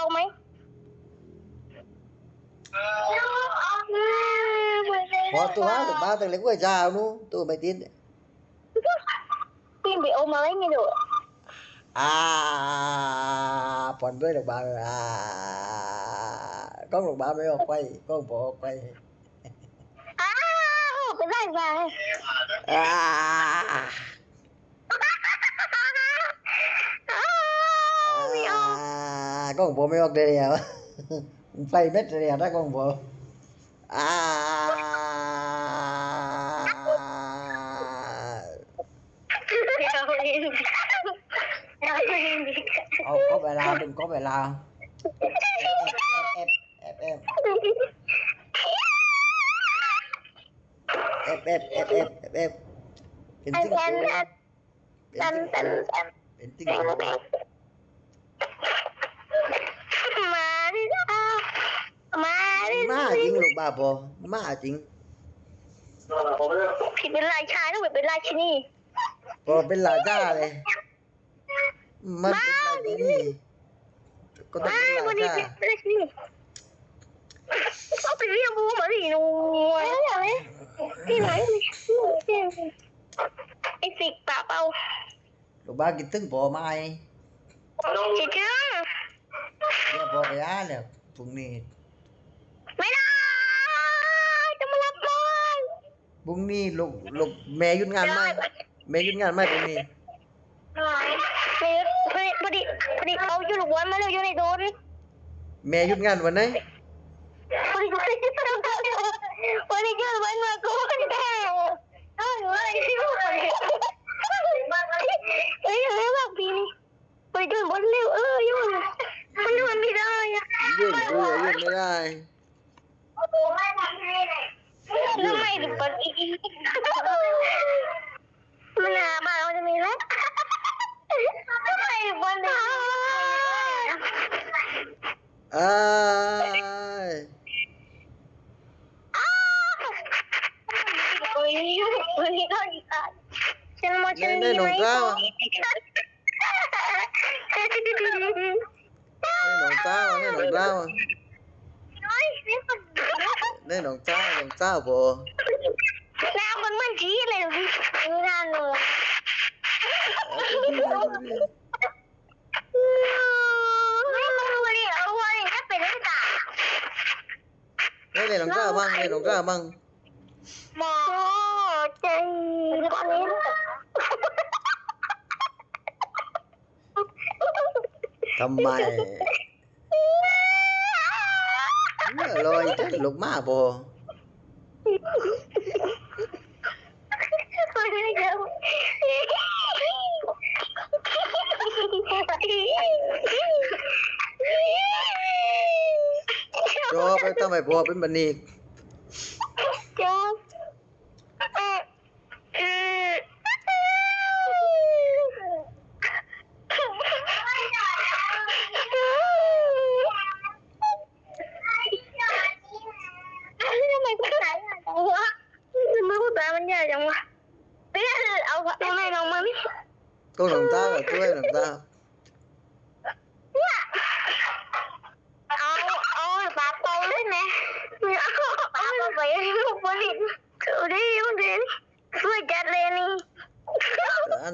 không ấy? Có tôi hóa được ba thằng lấy quay già nu tôi mày tin đấy. Tin bị ôm lấy như được. À còn với được bạn à có được bạn mới học quay có bộ quay. À cái dài dài à. อาเองเอาเองเอา có bài lao đừng có bài lao ép ép ép ép ép ép ép ép ép ép เป็นอัน ติ้ง อัน โต อัน เป็น อัน ติ้ง อัน เป็นติ้งโต มาดิจ้ามาดิ มาจริง ลูกบ้าบอมาจริงผิดเป็นลายชายต้องเป็นลายชินีพอเป็นลาจ้าเลยมันเป็นลาจีนี่ก็ต้องเป็นวันลานี้จ้าเป็นลายชินีเอาไปเรียกบูมาดิหนูที่ไหนไอ้สิกปะเปาลูกบ้ากินตึ้งพอไหมชิจ้าเดี๋ยวพอไปอ่านแล้วพรุ่งนี้ บุ้งนี่ลูกลูกแม่ยุดงานไหมแม่ยุดงานไหมบุ้งนี่ไม่พอดีพอดีเขาอยู่หลวนมาเร็วอยู่ในโดนแม่ยุดงานวันไหนพอดีวันนี้กันนี้วันวันมากูคนแก่เอ้ยเอ้ยเอ้ยเอ้ยว่าปีนี้ไปเดินบนเร็วเอ้ยยุ่งมัยุ่งไม่ได้อะยุ่งเอ้ยยุ่งไม่ได้โอ้โหไม่ทำให้เลย Hai dipegigit. Menaba ako sa nila. Ay, banda. Ay. Sino mo siya hindi may ko? Nenong tao, nenong tao. Nenong tao. చావో నాకు మంచి ఇయ్యలేదు నన్ను Đây này làm ra ở băng, này làm ra ở băng? Thầm mày. Lôi chắc lục má à bồ ทำไมพอเป็นบันนีก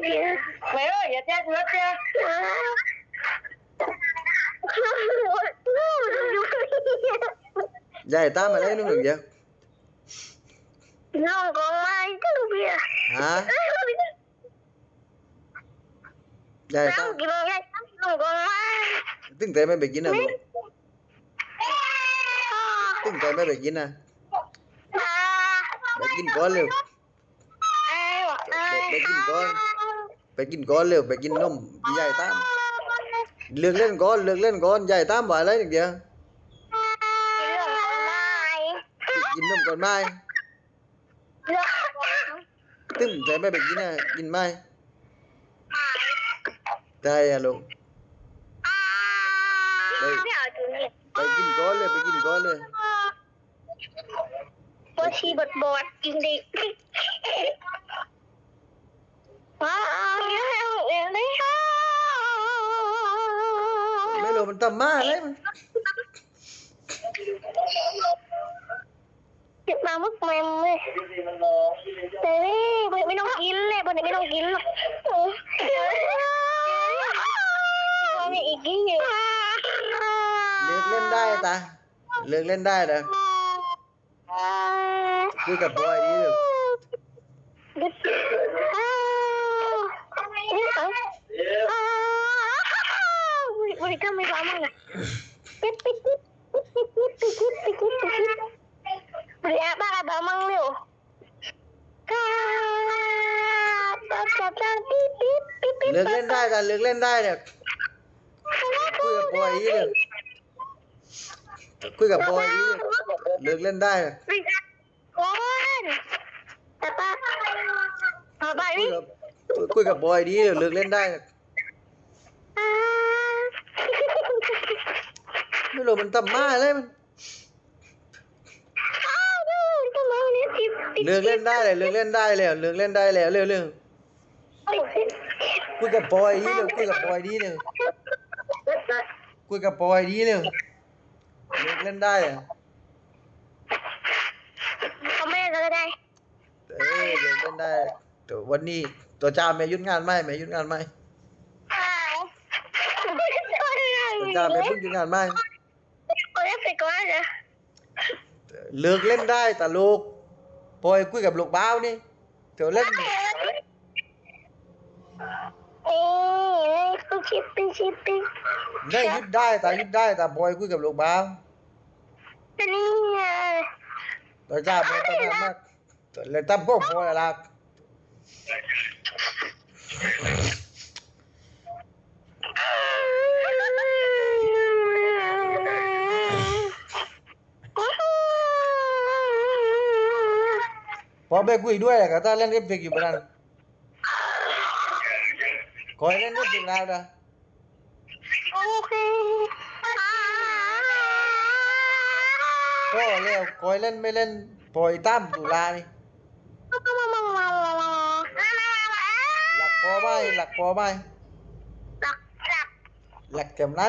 mày kìa mày ơi giờ cha chết cha Dài ta mà lấy nước được vậy? Không có ai chứ kìa Hả? Dài ta Không có ai Tiếng tệ mấy bị gì nè Tiếng tệ mấy bị gì nè à, bị gì có liền. bị gì có à, ไปกินก้อนเร็วไปกินนมพี่ใหญ่ตามเลือกเล่นก้อนเลือกเล่นก้อนใหญ่ตามว่าอะไรอย่เดียวกินนมก่อนไหมตึ้มใจไม่ไปกินนะกินไหมใด้อะลูกไปกินก้อนเลยไปกินก้อนเลยบอชีบดบอดกินเด็ ไม่รู้มันทำมาอะไรมันเก็บมามึกแมมเลยแต่นี่ไม่ต้องกินเลยบนนี้ไม่ต้องกินหรอกวันนี้อีกกินอยู่เลิกเล่นได้ตาเลิกเล่นได้นะคุยกับบอยดีเลย Ahorita me vamos a... Beli apa kata Mang Leo? Lực lên đây cả, lực lên đây được. Quy gặp bò ý được. Quy gặp bò ý được. Lực lên đây được. Quy gặp bò ý được, lực lên đây được. lo mentap mal eh. เลือกเล่นได้เลยเลือกเล่นได้แล้วเลือกเล่นได้แล้วเร็วเร็วคุยกับปอยดีเร็วคุยกับปอยดีหนึ่งคุยกับปอยดีหนึ่งเลือกเล่นได้อะเขาไม่เล่นก็ได้เออเลือกเล่นได้ตัววันนี้ตัวจ้าแม่ยุ่งงานไหมแม่ยุ่งงานไหมตัวจ้าแม่พึ่งยุ่งงานไหม quá vậy? Lược lên đây ta luộc Thôi quy gặp luộc bao đi Thử lên Ê, không shipping shipping ได้ยึดได้ตายึดได้ตาบอยคุยกับลูกบ้าง นี่ไงตัวจ้าบอยตัวมากเลยตั้มก็พอละครับ พอไปคุยด้วยก็ถ้าเล่นเอฟเฟกต์อยู่บ้านคอยเล่นเอฟเฟกต์แล้วนะโอเคพ่อเร็วคอยเล่นไม่เล่นปล่อยตั้มตุลานี่หลักพอไหมหลักพอไหมหลักหลักหลักจำไหน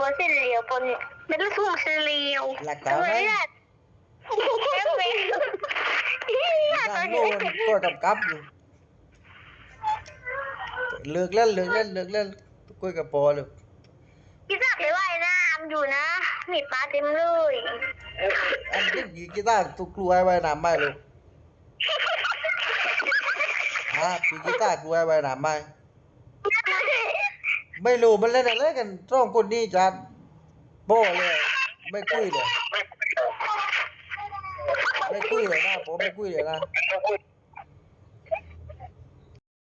มันเส้นเหลียวปนเป็นลูกทุ่งเส้นเหลียวหลักฐานไหมตอน โน่นี้นก็กำกับอยู่เลิกเล่นเลิกเล่นเลิกเล่นคุยกับปอเลยพี่จับไปว่ายน้ำอยู่นะ มีปลาเต็มเลยอันนี้กีกีตาร์ตุกกลัวไว้น้ำไหมลูกฮะปีกีตาร์กลัวไว้น้ำไหมไม่รู้มันเล่นอะไรกันสองคนนี้จัดโบ้เลย ไม่คุยเลยไม่คุยเลยนะผมไม่คุยเลยนะ